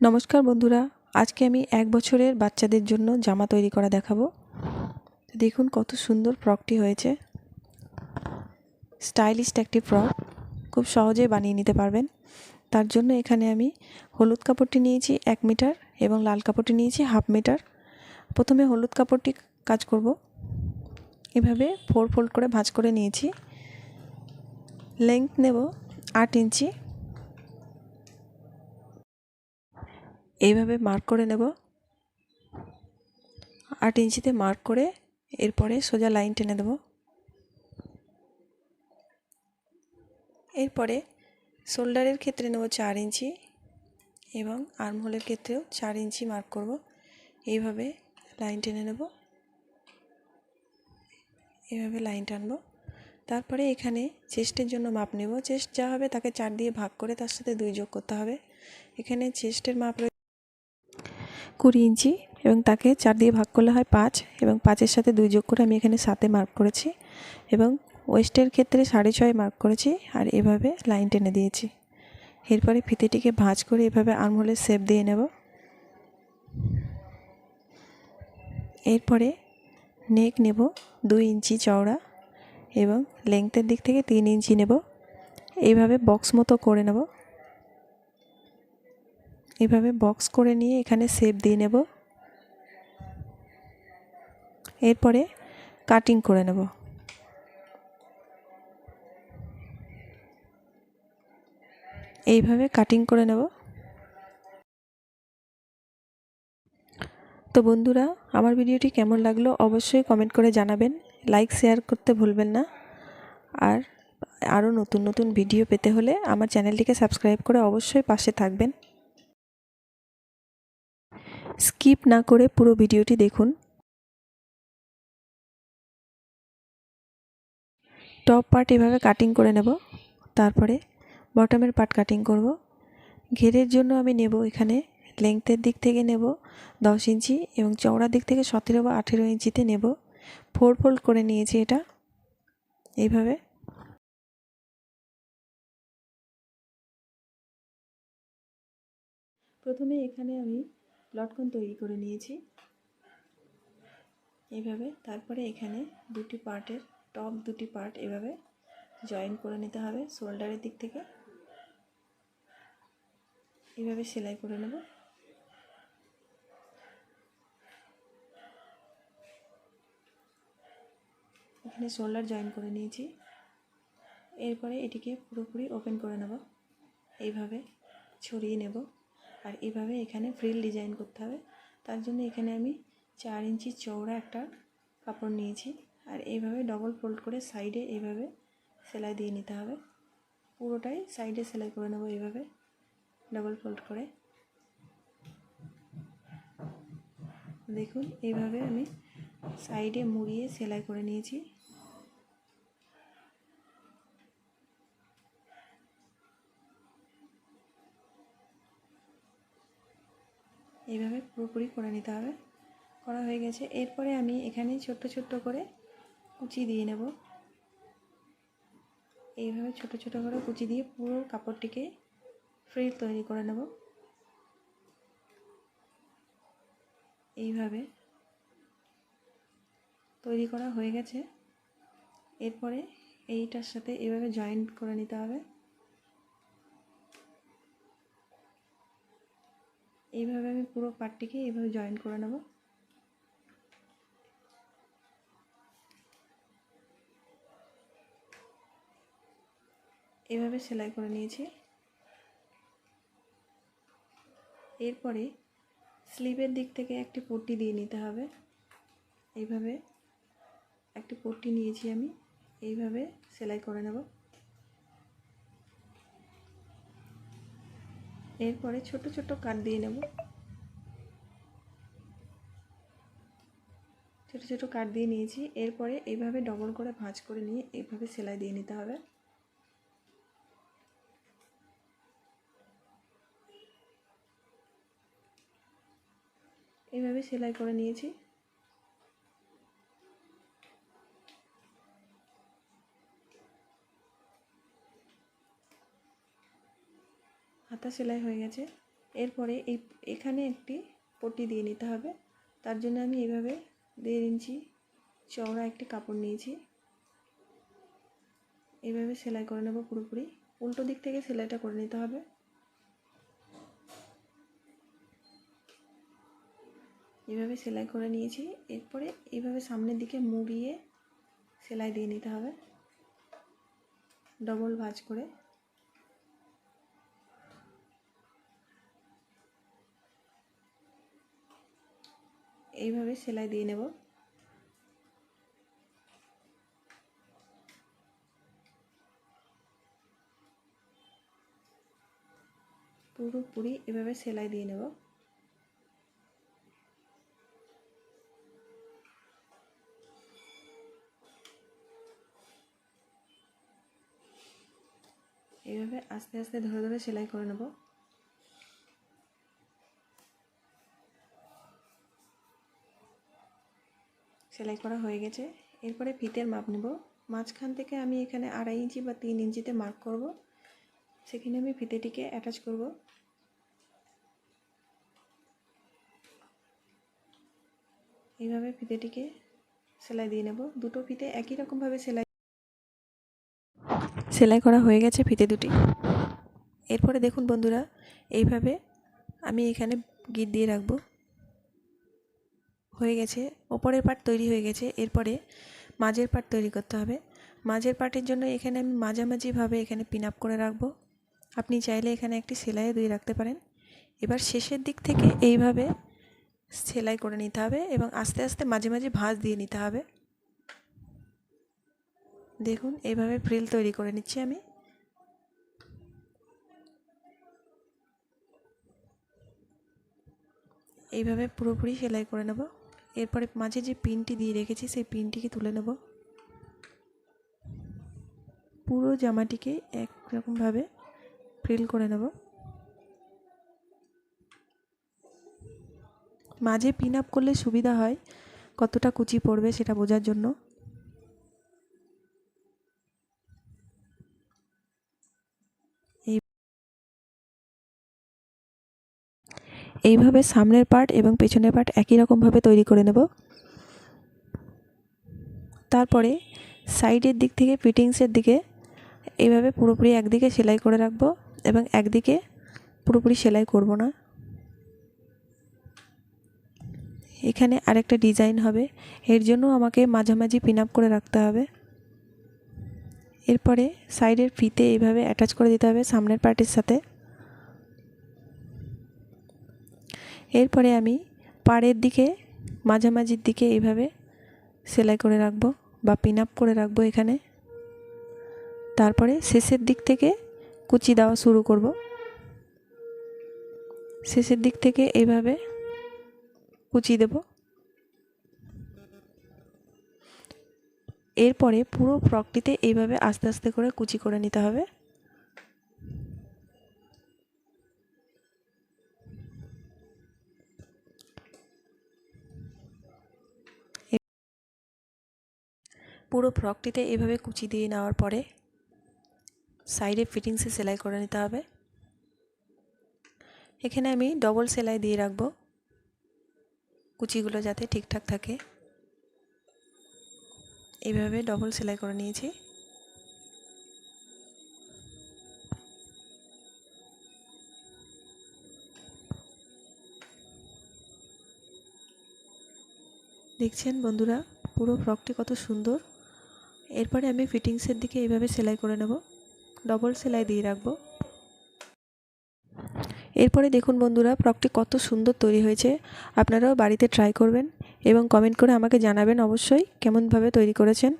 নমস্কার বন্ধুরা, আজকে আমি এক বছরের বাচ্চাদের জন্য জামা তৈরি করা দেখাবো। দেখুন কত সুন্দর ফ্রকটি হয়েছে। স্টাইলিশ একটি ফ্রক, খুব সহজে বানিয়ে নিতে পারবেন। তার জন্য এখানে আমি হলুদ কাপড়টি নিয়েছি এক মিটার এবং লাল কাপড়টি নিয়েছি হাফ মিটার। প্রথমে হলুদ কাপড়টি কাজ করব। এভাবে ফোর ফোল্ড করে ভাঁজ করে নিয়েছি। লেংথ নেব আট ইঞ্চি। এইভাবে মার্ক করে নেব। আট ইঞ্চিতে মার্ক করে এরপরে সোজা লাইন টেনে দেব। এরপরে শোল্ডারের ক্ষেত্রে নেব চার ইঞ্চি এবং আর্মহোলের ক্ষেত্রেও চার ইঞ্চি মার্ক করব। এইভাবে লাইন টেনে নেব। এইভাবে লাইন টানবো। তারপরে এখানে চেস্টের জন্য মাপ নেব। চেস্ট যা হবে তাকে চার দিয়ে ভাগ করে তার সাথে দুই যোগ করতে হবে। এখানে চেস্টের মাপ কুড়ি ইঞ্চি এবং তাকে চার দিয়ে ভাগ করলে হয় পাঁচ এবং পাঁচের সাথে দুই যোগ করে আমি এখানে সাতে মার্ক করেছি এবং ওয়েস্টের ক্ষেত্রে সাড়ে ছয় মার্ক করেছি আর এভাবে লাইন টেনে দিয়েছি। এরপরে ফিতেটিকে ভাঁজ করে এভাবে আর্মহোলের শেপ দিয়ে নেব। এরপরে নেক নেব দুই ইঞ্চি চওড়া এবং লেংথের দিক থেকে তিন ইঞ্চি নেব। এইভাবে বক্স মতো করে নেব। এভাবে বক্স করে নিয়ে এখানে শেপ দিয়ে নেব। এরপরে কাটিং করে নেব। এইভাবে কাটিং করে নেব। তো বন্ধুরা, আমার ভিডিওটি কেমন লাগল অবশ্যই কমেন্ট করে জানাবেন। লাইক শেয়ার করতে ভুলবেন না। আর আরও নতুন নতুন ভিডিও পেতে হলে আমার চ্যানেলটিকে সাবস্ক্রাইব করে অবশ্যই পাশে থাকবেন। স্কিপ না করে পুরো ভিডিওটি দেখুন। টপ পার্ট এভাবে কাটিং করে নেব। তারপরে বটমের পার্ট কাটিং করব। ঘেরের জন্য আমি নেব এখানে লেংথের দিক থেকে নেব দশ ইঞ্চি এবং চওড়ার দিক থেকে সতেরো বা আঠেরো ইঞ্চিতে নেব। ফোর ফোল্ড করে নিয়েছি এটা। এইভাবে। প্রথমে এখানে আমি লটকন তৈরি করে নিয়েছি। এইভাবে তারপরে এখানে দুটি পার্টের, টপ দুটি পার্ট এভাবে জয়েন করে নিতে হবে শোল্ডারের দিক থেকে। এভাবে সেলাই করে নেব। এখানে শোল্ডার জয়েন করে নিয়েছি। এরপরে এটিকে পুরোপুরি ওপেন করে নেব। এইভাবে ছড়িয়ে নেব। আর এভাবে এখানে ফ্রিল ডিজাইন করতে হবে। তার জন্য এখানে আমি চার ইঞ্চি চৌড়া একটা কাপড় নিয়েছি। আর এইভাবে ডবল ফোল্ড করে সাইডে এইভাবে সেলাই দিয়ে নিতে হবে। পুরোটাই সাইডে সেলাই করে নেব এইভাবে ডবল ফোল্ড করে। দেখুন, এইভাবে আমি সাইডে মুড়িয়ে সেলাই করে নিয়েছি। এইভাবে পুরোপুরি করে নিতে হবে। করা হয়ে গেছে। এরপরে আমি এখানে ছোট্ট ছোট্ট করে কুচি দিয়ে নেব। এইভাবে ছোট ছোট করে কুচি দিয়ে পুরো কাপড়টিকে ফ্রিল তৈরি করে নেব। এইভাবে তৈরি করা হয়ে গেছে। এরপরে এইটার সাথে এভাবে জয়েন্ট করে নিতে হবে। এইভাবে আমি পুরো পার্টটিকে এইভাবে জয়েন করে নেব। এভাবে সেলাই করে নিয়েছি। এরপরে স্লিভের দিক থেকে একটি পট্টি দিয়ে নিতে হবে। এইভাবে একটি পট্টি নিয়েছি আমি। এইভাবে সেলাই করে নেব। এরপরে ছোট ছোট কাট দিয়ে নেব। ছোট ছোট কাট দিয়ে নিয়েছি। এরপরে এইভাবে ডবল করে ভাঁজ করে নিয়ে এইভাবে সেলাই দিয়ে নিতে হবে। এইভাবে সেলাই করে নিয়েছি। হাতা সেলাই হয়ে গেছে। এরপরে এই এখানে একটি পট্টি দিয়ে নিতে হবে। তার জন্য আমি এইভাবে দেড় ইঞ্চি চওড়া একটি কাপড় নিয়েছি। এইভাবে সেলাই করে নেব পুরোপুরি। উল্টো দিক থেকে সেলাইটা করে নিতে হবে। এভাবে সেলাই করে নিয়েছি। এরপরে এইভাবে সামনের দিকে মুড়িয়ে সেলাই দিয়ে নিতে হবে। ডবল ভাঁজ করে। এইভাবে সেলাই দিয়ে নেব। পুরোপুরি এভাবে সেলাই দিয়ে নেব। এইভাবে আস্তে আস্তে ধরে ধরে সেলাই করে নেব। সেলাই করা হয়ে গেছে। এরপরে ফিতের মাপ নেব। মাঝখান থেকে আমি এখানে আড়াই ইঞ্চি বা তিন ইঞ্চিতে মার্ক করব। সেখানে আমি ফিতেটিকে অ্যাটাচ করব। এইভাবে ফিতেটিকে সেলাই দিয়ে নেব। দুটো ফিতে একই রকমভাবে সেলাই সেলাই করা হয়ে গেছে ফিতে দুটি। এরপরে দেখুন বন্ধুরা, এইভাবে আমি এখানে গিট দিয়ে রাখব। হয়ে গেছে, ওপরের পার্ট তৈরি হয়ে গেছে, এরপরে মাঝের পার্ট তৈরি করতে হবে। মাঝের পার্টের জন্য এখানে আমি মাঝামাঝিভাবে এখানে পিন আপ করে রাখব। আপনি চাইলে এখানে একটি সেলাইও দিয়ে রাখতে পারেন। এবার শেষের দিক থেকে এইভাবে সেলাই করে নিতে হবে এবং আস্তে আস্তে মাঝে মাঝে ভাঁজ দিয়ে নিতে হবে। দেখুন এইভাবে ফ্রিল তৈরি করে নিচ্ছি আমি। এইভাবে পুরোপুরি সেলাই করে নেব। এরপরে মাঝে যে পিনটি দিয়ে রেখেছি, সেই পিনটিকে তুলে নেব। পুরো জামাটিকে একরকমভাবে ফ্রিল করে নেব। মাঝে পিন আপ করলে সুবিধা হয়, কতটা কুচি পড়বে সেটা বোঝার জন্য। এইভাবে সামনের পার্ট এবং পেছনের পার্ট একই রকমভাবে তৈরি করে নেব। তারপরে সাইডের দিক থেকে ফিটিংসের দিকে এইভাবে পুরোপুরি একদিকে সেলাই করে রাখব এবং একদিকে পুরোপুরি সেলাই করব না। এখানে আরেকটা ডিজাইন হবে। এর জন্য আমাকে মাঝামাঝি পিন আপ করে রাখতে হবে। এরপরে সাইডের ফিতে এইভাবে অ্যাটাচ করে দিতে হবে সামনের পার্টির সাথে। এরপরে আমি পাড়ের দিকে, মাঝামাঝির দিকে এইভাবে সেলাই করে রাখব বা পিন আপ করে রাখব এখানে। তারপরে শেষের দিক থেকে কুচি দেওয়া শুরু করব। শেষের দিক থেকে এইভাবে কুচি দেব। এরপরে পুরো ফ্রকটিতে এইভাবে আস্তে আস্তে করে কুচি করে নিতে হবে। পুরো ফ্রকটিতে এভাবে কুচি দিয়ে নেওয়ার পরে সাইডে ফিটিংসে সেলাই করে নিতে হবে। এখানে আমি ডবল সেলাই দিয়ে রাখব। কুচিগুলো যাতে ঠিকঠাক থাকে। এইভাবে ডবল সেলাই করে নিয়েছি। দেখছেন বন্ধুরা, পুরো ফ্রকটি কত সুন্দর। এরপরে আমি ফিটিংসের দিকে এইভাবে সেলাই করে নেব। ডবল সেলাই দিয়ে রাখব। এরপরে দেখুন বন্ধুরা, ফ্রকটি কত সুন্দর তৈরি হয়েছে। আপনারাও বাড়িতে ট্রাই করবেন এবং কমেন্ট করে আমাকে জানাবেন অবশ্যই কেমনভাবে তৈরি করেছেন।